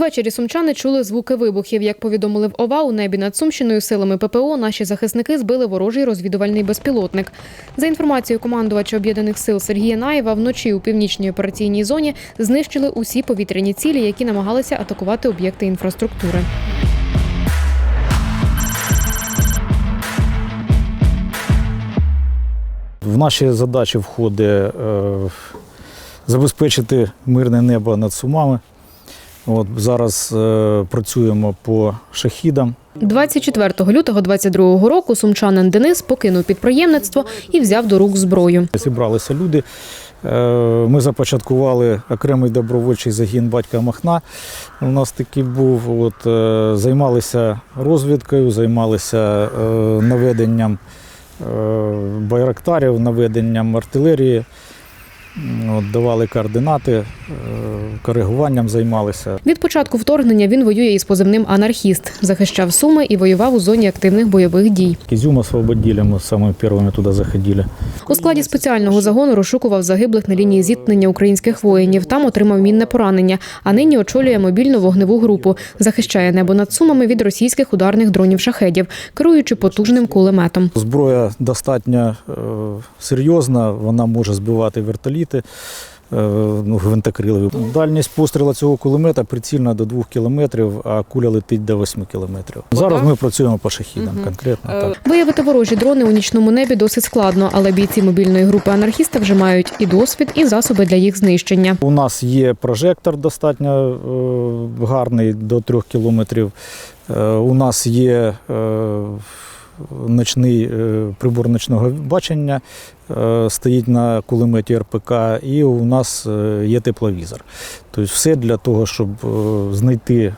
Ввечері сумчани чули звуки вибухів. Як повідомили в ОВА, у небі над Сумщиною силами ППО наші захисники збили ворожий розвідувальний безпілотник. За інформацією командувача об'єднаних сил Сергія Наєва, вночі у північній операційній зоні знищили усі повітряні цілі, які намагалися атакувати об'єкти інфраструктури. В наші задачі входить е, забезпечити мирне небо над Сумами. От, зараз е, працюємо по шахідам. 24 лютого 22 року сумчанин Денис покинув підприємництво і взяв до рук зброю. Зібралися люди. Е, Ми започаткували окремий добровольчий загін батька Махна. У нас такий був. От, е, займалися розвідкою, займалися е, наведенням байрактарів, наведенням артилерії. М, От, давали координати, е, коригуванням займалися. Від початку вторгнення він воює із позивним анархіст, захищав суми і воював у зоні активних бойових дій. Изюм освободили, мы самыми первыми туда заходили. У складі спеціального загону розшукував загиблих на лінії зіткнення українських воїнів. Там отримав мінне поранення, а нині очолює мобільну вогневу групу. Захищає небо над сумами від російських ударних дронів шахедів, керуючи потужним кулеметом. Зброя достатньо е, серйозна, вона може збивати вертоліти. е, Ну, гвинтокрилові. Дальність пострілу цього кулемета прицільна до 2 кілометрів, а куля летить до 8 кілометрів. Зараз ми працюємо по шахідам, конкретно так. Виявити ворожі дрони у нічному небі досить складно, але бійці мобільної групи анархіста вже мають і досвід, і засоби для їх знищення. У нас є прожектор достатньо е, гарний до 3 кілометрів. Е, у нас є е, ночний е, прибор ночного бачення, е, стоїть на кулеметі РПК, і у нас е, є тепловізор. Тобто все для того, щоб знайти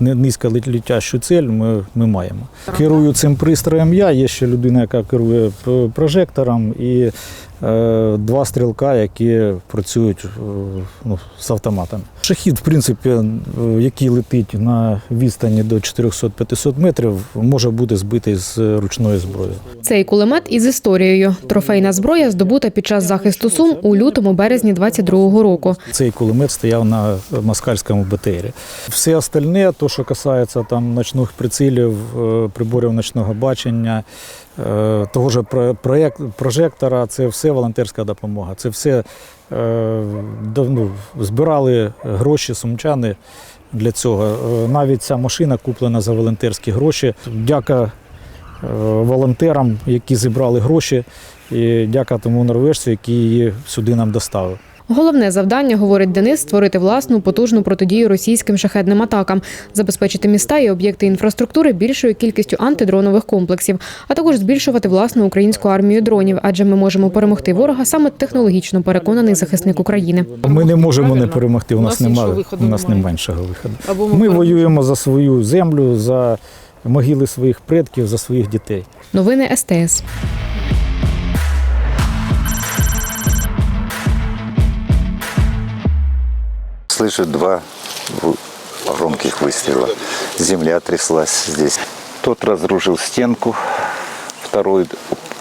низько літящу цель, ми, ми маємо. Керую цим пристроєм я, є ще людина, яка керує прожектором, і два стрілка, які працюють е, ну, з автоматами. Шахід, в принципі, е, який летить на відстані до 400-500 метрів, може бути збитий з ручної зброї. Цей кулемет із історією. Трофейна зброя здобута під час захисту сум у лютому березні 22-го року. Цей кулемет стояв на москальському БТРі. Все остальне, то, що касається там ночних прицілів, е, приборів ночного бачення, е, того ж прожектора, це все волонтерська допомога. Це все е, ну, збирали гроші сумчани для цього. Е, Навіть ця машина куплена за волонтерські гроші. Дяка е, волонтерам, які зібрали гроші, і дяка тому норвежцю, який її сюди нам доставив. Головне завдання, говорить Денис, створити власну потужну протидію російським шахедним атакам, забезпечити міста і об'єкти інфраструктури більшою кількістю антидронових комплексів, а також збільшувати власну українську армію дронів, адже ми можемо перемогти ворога саме технологічно переконаний захисник України. Ми не можемо не перемогти. У нас немає виходу у нас немає. немає іншого виходу. Або Ми воюємо за свою землю, за могили своїх предків, за своїх дітей. Новини СТС. Слышу два громких выстрела. Земля тряслась здесь. Тот разрушил стенку, второй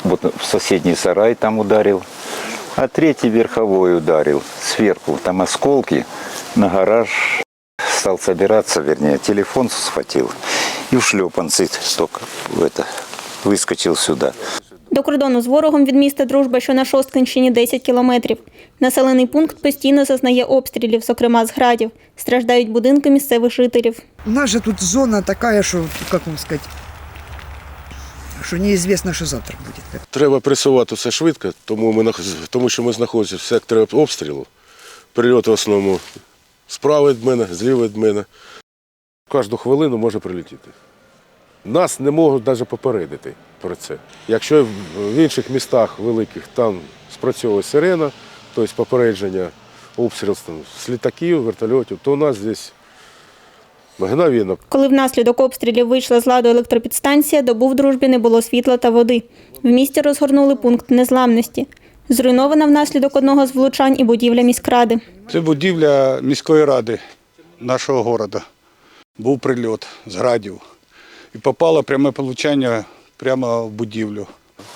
вот в соседний сарай там ударил, а третий верховой ударил сверху. Там осколки на гараж. Стал собираться, вернее, телефон схватил и в шлепанцы только в это выскочил сюда. До кордону з ворогом від міста Дружба, що на Шосткинщині 10 кілометрів. Населений пункт постійно зазнає обстрілів, зокрема з градів. Страждають будинки місцевих жителів. У нас же тут зона такая, что, как вам сказать, что неизвестно, что завтра будет. Треба пресувати все швидко, тому, ми, тому що ми знаходимося в секторі обстрілу. Прильоти в основному справа від мене, зліва від мене. Кожну хвилину може прилетіти. Нас не можуть навіть попередити про це. Якщо в- інших містах великих там спрацьовує сирена, тобто попередження обстрілів там, з літаків, вертольотів, то у нас здесь Мгновенно. Коли внаслідок обстрілів вийшла з ладу електропідстанція, добу в дружбі не було світла та води. В місті розгорнули пункт незламності. Зруйнована внаслідок одного з влучань і будівля міськради. Це будівля міської ради нашого міста. Був прильот з градів. І попало пряме получання прямо в будівлю.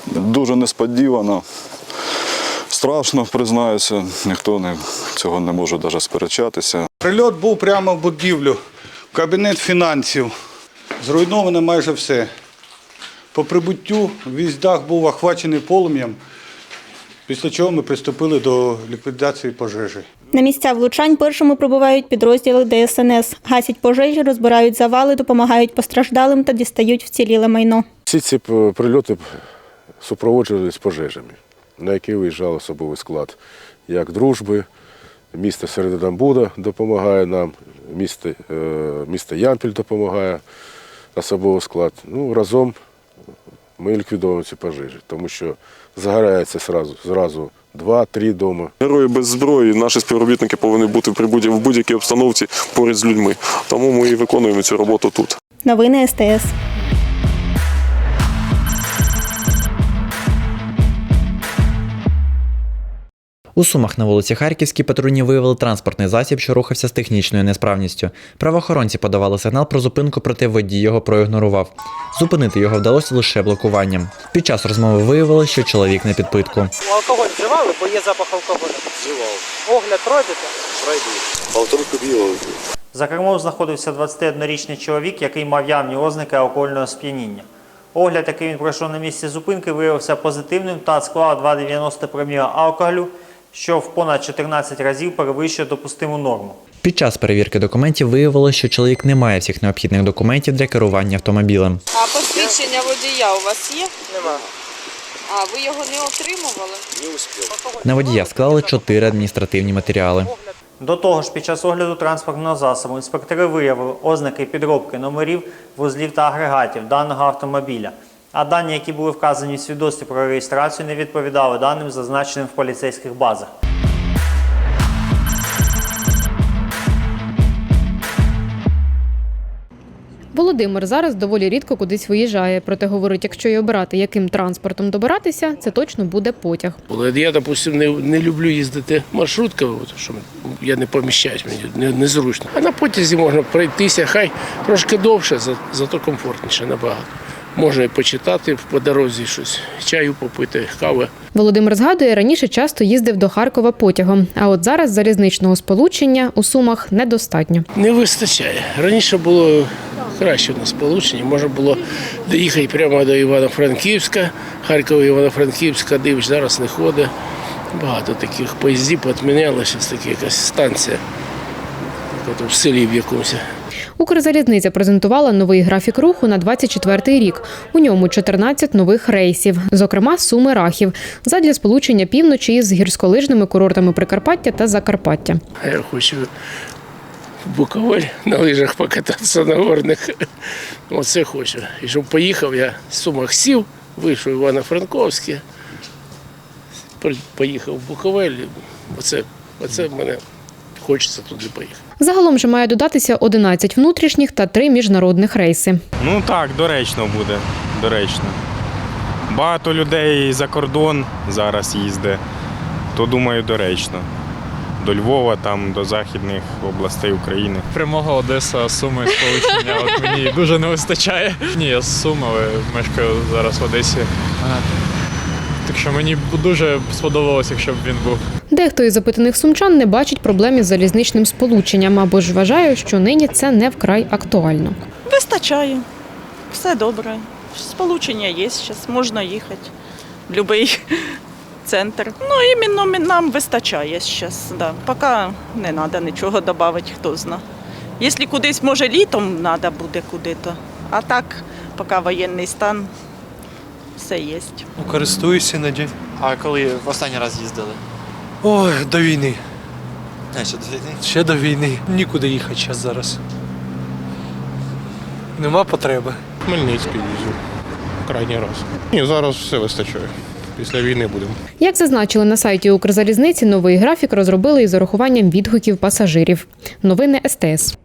Дуже несподівано. Страшно, признаюся, ніхто не, цього не може навіть сперечатися. Прильот був прямо в будівлю, в кабінет фінансів. Зруйновано майже все. По прибуттю весь дах був охвачений полум'ям, після чого ми приступили до ліквідації пожежі. На місця влучань першими прибувають підрозділи ДСНС. Гасять пожежі, розбирають завали, допомагають постраждалим та дістають вціліле майно. Всі ці прильоти супроводжувалися пожежами, на які виїжджав особовий склад. Як дружби, місто Серединамбуда допомагає нам, місто, е, місто Ямпіль допомагає особовий склад. Ну, разом ми ліквідовуємо ці пожежі, тому що загорається зразу, зразу два-три дома. Герої без зброї, наші співробітники повинні бути при будь-якій обстановці поряд з людьми. Тому ми і виконуємо цю роботу тут. Новини СТС. У Сумах на вулиці Харківській патрульні виявили транспортний засіб, що рухався з технічною несправністю. Правоохоронці подавали сигнал про зупинку, проте водій його проігнорував. Зупинити його вдалося лише блокуванням. Під час розмови виявилося, що чоловік на підпитку. Алкоголь вживали, бо є запах алкоголю. Вживав. Огляд пройдете? За кермом знаходився 21-річний чоловік, який мав явні ознаки алкогольного сп'яніння. Огляд, який він пройшов на місці зупинки, виявився позитивним та склав 2,90 проміла алкоголю, що в понад 14 разів перевищує допустиму норму. Під час перевірки документів виявилося, що чоловік не має всіх необхідних документів для керування автомобілем. А посвідчення водія у вас є? Нема. А ви його не отримували? На водія склали чотири адміністративні матеріали. До того ж, під час огляду транспортного засобу інспектори виявили ознаки підробки номерів, вузлів та агрегатів даного автомобіля. А дані, які були вказані в свідоцтві про реєстрацію, не відповідали даним, зазначеним в поліцейських базах. Володимир зараз доволі рідко кудись виїжджає. Проте говорить, якщо й обирати, яким транспортом добиратися, це точно буде потяг. Я, допустим, не, не люблю їздити маршрутками, що я не поміщаюсь, мені не, незручно. А на потязі можна пройтися, хай трошки довше, за- зато комфортніше набагато. Можна і почитати по дорозі щось, чаю попити, кави. Володимир згадує, раніше часто їздив до Харкова потягом, а от зараз залізничного сполучення у Сумах недостатньо. Не вистачає. Раніше було краще у нас сполучення. Можна було доїхати прямо до Івано-Франківська, Харкова Івано-Франківська, дивиш, зараз не ходить. Багато таких поїздів така якась станція. В селі в якомусь. Укрзалізниця презентувала новий графік руху на 24-й рік. У ньому 14 нових рейсів, зокрема суми рахів, задля сполучення півночі із гірськолижними курортами Прикарпаття та Закарпаття. Я хочу Буковель на лижах покататися на горних. Оце хочу. І щоб поїхав, я з Сумах сів, вийшов Івано-Франковське, поїхав в Буковель. Оце, оце мене хочеться туди поїхати. Загалом же має додатися 11 внутрішніх та 3 міжнародних рейси. Ну так, доречно буде. Доречно. Багато людей за кордон зараз їздить, то думаю, доречно. До Львова, там, до західних областей України. Прямого Одеса, Суми, сполучення. От мені дуже не вистачає. Ні, я з Суми, але мешкаю зараз в Одесі. Так що мені б дуже сподобалося, якщо б він був. Дехто із запитаних сумчан не бачить проблем із залізничним сполученням або ж вважає, що нині це не вкрай актуально. Вистачає. Все добре. Сполучення є зараз, можна їхати в будь-який центр. Ну, іменно нам вистачає зараз. Да. Поки не треба нічого додати, хто знає. Якщо кудись, може, літом треба буде куди-то. А так, поки воєнний стан, все є. Ну, користуюся іноді. А коли в останній раз їздили? Ой, до війни. А, ще до війни? Ще до війни. Нікуди їхати зараз зараз. Нема потреби. Хмельницький їздив. Крайній раз. Ні, зараз все вистачає. Після війни будемо. Як зазначили на сайті Укрзалізниці, новий графік розробили із урахуванням відгуків пасажирів. Новини СТС.